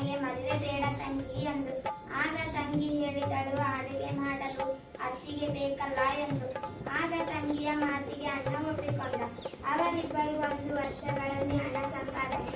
ನನಗೆ ಮದುವೆ ಬೇಡ ತಂಗಿ ಎಂದು. ಆಗ ತಂಗಿ ಹೇಳಿದಳು, ಅಡುಗೆ ಮಾಡಲು ಅತ್ತಿಗೆ ಬೇಕಲ್ಲ ಎಂದು. ಆಗ ತಂಗಿಯ ಮಾತಿಗೆ ಅಣ್ಣ ಒಪ್ಪಿಕೊಂಡ. ಅವರಿಬ್ಬರು ಒಂದು ವರ್ಷಗಳಲ್ಲಿ ಹಣ ಸಂಪಾದನೆ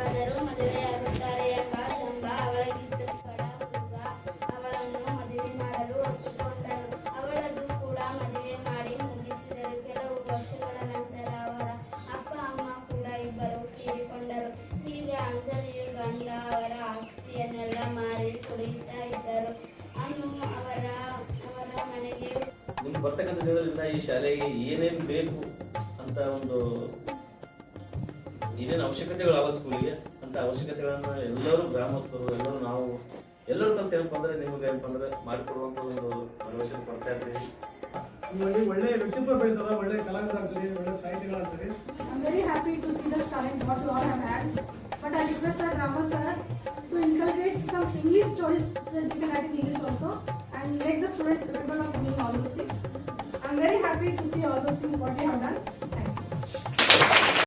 ಮದುವೆಯಾಗುತ್ತಾರೆ ಎಂಬ ಅವಳನ್ನು ಮದುವೆ ಮಾಡಲು ಒಪ್ಪಿಕೊಂಡರು ಕೂಡ ಮದುವೆ ಮಾಡಿ ಕೆಲವು ವರ್ಷಗಳ ನಂತರ ಅವರ ಅಪ್ಪ, ಅಮ್ಮ ಕೂಡ ಇಬ್ಬರು ತೀರಿಕೊಂಡರು. ಗಂಡ ಅವರ ಆಸ್ತಿಯನ್ನೆಲ್ಲ ಮಾರಿ ಕುಡಿಯುತ್ತಾ ಅವರ ಅವರ ಮನೆಗೆ ಈ ಶಾಲೆಗೆ ಏನೇನು ಬೇಕು ಅಂತ ಒಂದು ಏನೇನು ಅವಶ್ಯಕತೆಗಳಾವ ಸ್ಕೂಲಿಗೆ ಅಂತ ಅವಶ್ಯಕತೆಗಳನ್ನ ಎಲ್ಲರೂ ಗ್ರಾಮಸ್ಥರು ಎಲ್ಲರೂ ನಾವು ಎಲ್ಲರೂ ಕಲ್ತು ಏನಪ್ಪ ಅಂದ್ರೆ ನಿಮ್ಗೆ ಏನಪ್ಪ ಅಂದ್ರೆ ಮಾಡಿಕೊಡುವಂಥ ಒಂದು ಭರವಸೆ ಕೊಡ್ತಾ ಇರ್ತೀವಿ ನಿಮ್ಮಲ್ಲಿ ಒಳ್ಳೆ ವ್ಯಕ್ತಿತ್ವ ಬೆಳೀತದ ಒಳ್ಳೆ ಕಲಾವಿದರಾಗ್ತೀರಿ ಒಳ್ಳೆ ಸಾಹಿತಿಗಳಾಗ್ತೀರಿ I'm very happy to see this talent what you all have had. But I request our drama sir to inculcate some English stories so that we can write in English also and make the students capable of doing all those things. I'm very happy to see all those things what you have